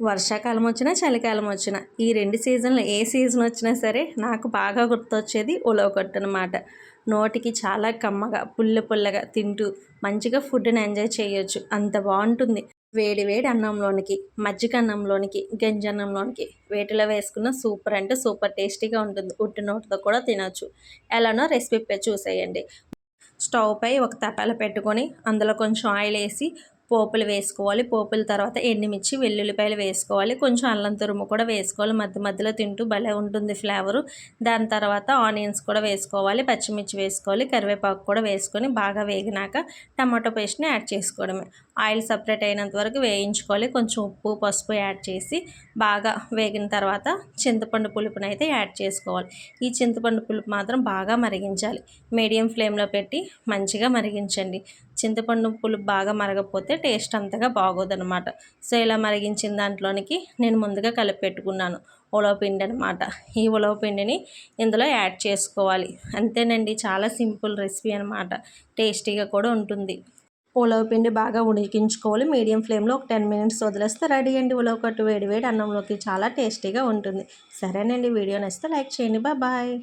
వర్షాకాలం వచ్చినా చలికాలం వచ్చినా ఈ రెండు సీజన్లు ఏ సీజన్ వచ్చినా సరే నాకు బాగా గుర్తొచ్చేది ఉలవకొట్టు అనమాట నోటికి చాలా కమ్మగా పుల్ల పుల్లగా తింటూ మంచిగా ఫుడ్ని ఎంజాయ్ చేయొచ్చు. అంత బాగుంటుంది. వేడి వేడి అన్నంలోనికి మజ్జిగ అన్నంలోనికి గంజన్నంలోనికి వేటిలో వేసుకున్న సూపర్ అంటే సూపర్ టేస్టీగా ఉంటుంది. ఉట్టి నోటితో కూడా తినొచ్చు. ఎలానో రెసిపీ చూసేయండి. స్టవ్ పై ఒక తపాల పెట్టుకొని అందులో కొంచెం ఆయిల్ వేసి పోపులు వేసుకోవాలి. పోపుల తర్వాత ఎండుమిర్చి వెల్లుల్లిపాయలు వేసుకోవాలి. కొంచెం అల్లం తురుము కూడా వేసుకోవాలి. మధ్య మధ్యలో తింటూ భలే ఉంటుంది ఫ్లేవరు. దాని తర్వాత ఆనియన్స్ కూడా వేసుకోవాలి. పచ్చిమిర్చి వేసుకోవాలి. కరివేపాకు కూడా వేసుకొని బాగా వేగినాక టమాటో పేస్ట్ని యాడ్ చేసుకోవడమే. ఆయిల్ సపరేట్ అయినంత వరకు వేయించుకోవాలి. కొంచెం ఉప్పు పసుపు యాడ్ చేసి బాగా వేగిన తర్వాత చింతపండు పులుపుని అయితే యాడ్ చేసుకోవాలి. ఈ చింతపండు పులుపు మాత్రం బాగా మరిగించాలి. మీడియం ఫ్లేమ్లో పెట్టి మంచిగా మరిగించండి. చింతపండు పులుపు బాగా మరగపోతే టేస్ట్ అంతగా బాగోదనమాట సో ఇలా మరిగించిన దాంట్లోనికి నేను ముందుగా కలిపి పెట్టుకున్నాను ఉలవపిండి అనమాట ఈ ఉలవపిండిని ఇందులో యాడ్ చేసుకోవాలి. అంతేనండి చాలా సింపుల్ రెసిపీ అనమాట టేస్టీగా కూడా ఉంటుంది. ఉలవ పిండి బాగా ఉడికించుకోవాలి. మీడియం ఫ్లేమ్లో ఒక టెన్ మినిట్స్ వదిలేస్తే రెడీ అండి. ఉలవ కట్టు వేడి వేడి అన్నంలోకి చాలా టేస్టీగా ఉంటుంది. సరేనండి వీడియో నచ్చితే లైక్ చేయండి. బాయ్.